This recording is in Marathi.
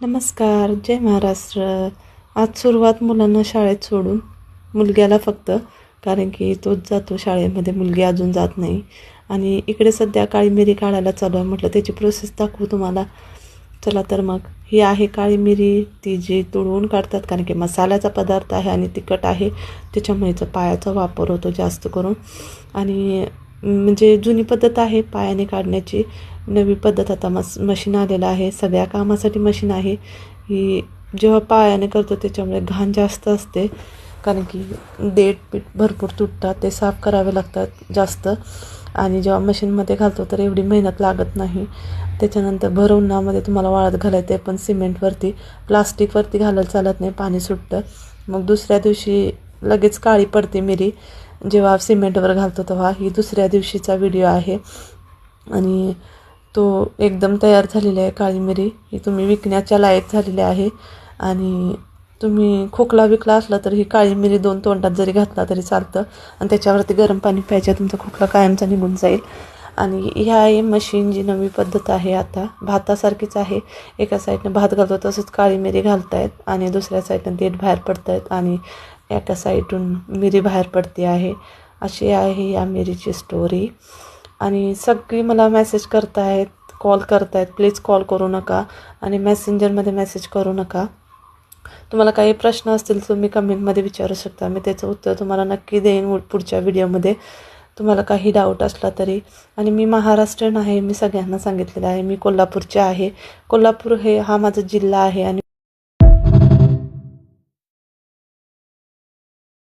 नमस्कार जय महाराष्ट्र. आज सुरुवात मुलांना शाळेत सोडून मुलग्याला फक्त कारण की तोच जातो शाळेमध्ये मुलगी अजून जात नाही. आणि इकडे सध्या काळी मिरी काढायला चालू आहे म्हटलं त्याची प्रोसेस दाखवू तुम्हाला. चला तर मग ही आहे काळी मिरी ती जी तुडवून काढतात कारण की मसाल्याचा पदार्थ आहे आणि तिखट आहे त्याच्यामुळेच पायाचा वापर होतो जास्त करून. आणि म्हणजे जुनी पद्धत आहे पायाने काढण्याची. नवी पद्धत आता मस मशीन आलेलं आहे. सगळ्या कामासाठी मशीन आहे. ही जेव्हा पायाने करतो त्याच्यामुळे घाण जास्त असते. कारण की देठ पीठ भरपूर तुटतात ते साफ करावे लागतात जास्त. आणि जेव्हा मशीनमध्ये घालतो तर एवढी मेहनत लागत नाही. त्याच्यानंतर भर उन्हामध्ये तुम्हाला वाळत घालायचं आहे पण सिमेंटवरती प्लास्टिकवरती घालायला चालत नाही पाणी सुटतं. मग दुसऱ्या दिवशी लगेच काळी पडते मिरी. जेव्हा सिमेंटवर घालतो तेव्हा ही दुसऱ्या दिवशीचा व्हिडिओ आहे. आणि तो एकदम तयार झालेला आहे काळी मिरी ही तुम्ही विकण्याच्या लायक झालेली आहे. आणि तुम्ही खोकला विकला असला तर ही काळी मिरी दोन तोंडात जरी घातला तरी चालतं. आणि त्याच्यावरती गरम पाणी प्यायचं तुमचा खोकला कायमचा निघून जाईल. आणि ह्या आहे मशीन जी नवी पद्धत आहे आता भातासारखीच आहे. एका साईडनं भात घालतो तसंच काळी मिरी घालतायत. आणि दुसऱ्या साईडनं देठ बाहेर पडतायत. आणि एका साईडून मिरी बाहेर पडते आहे. अशी आहे या मिरीची स्टोरी आणि सगळी मला मेसेज करतायत कॉल करतायत. प्लीज कॉल करू नका आणि मेसेंजरमध्ये मेसेज करू नका. तुम्हाला काही प्रश्न असतील तुम्ही कमेंटमध्ये विचारू शकता. मी त्याचं उत्तर तुम्हाला नक्की देईन पुढच्या व्हिडिओमध्ये तुम्हाला काही डाऊट असला तरी. आणि मी महाराष्ट्रीयन आहे मी सगळ्यांना सांगितलेलं आहे. मी कोल्हापूरचे आहे. कोल्हापूर हे हा माझा जिल्हा आहे आणि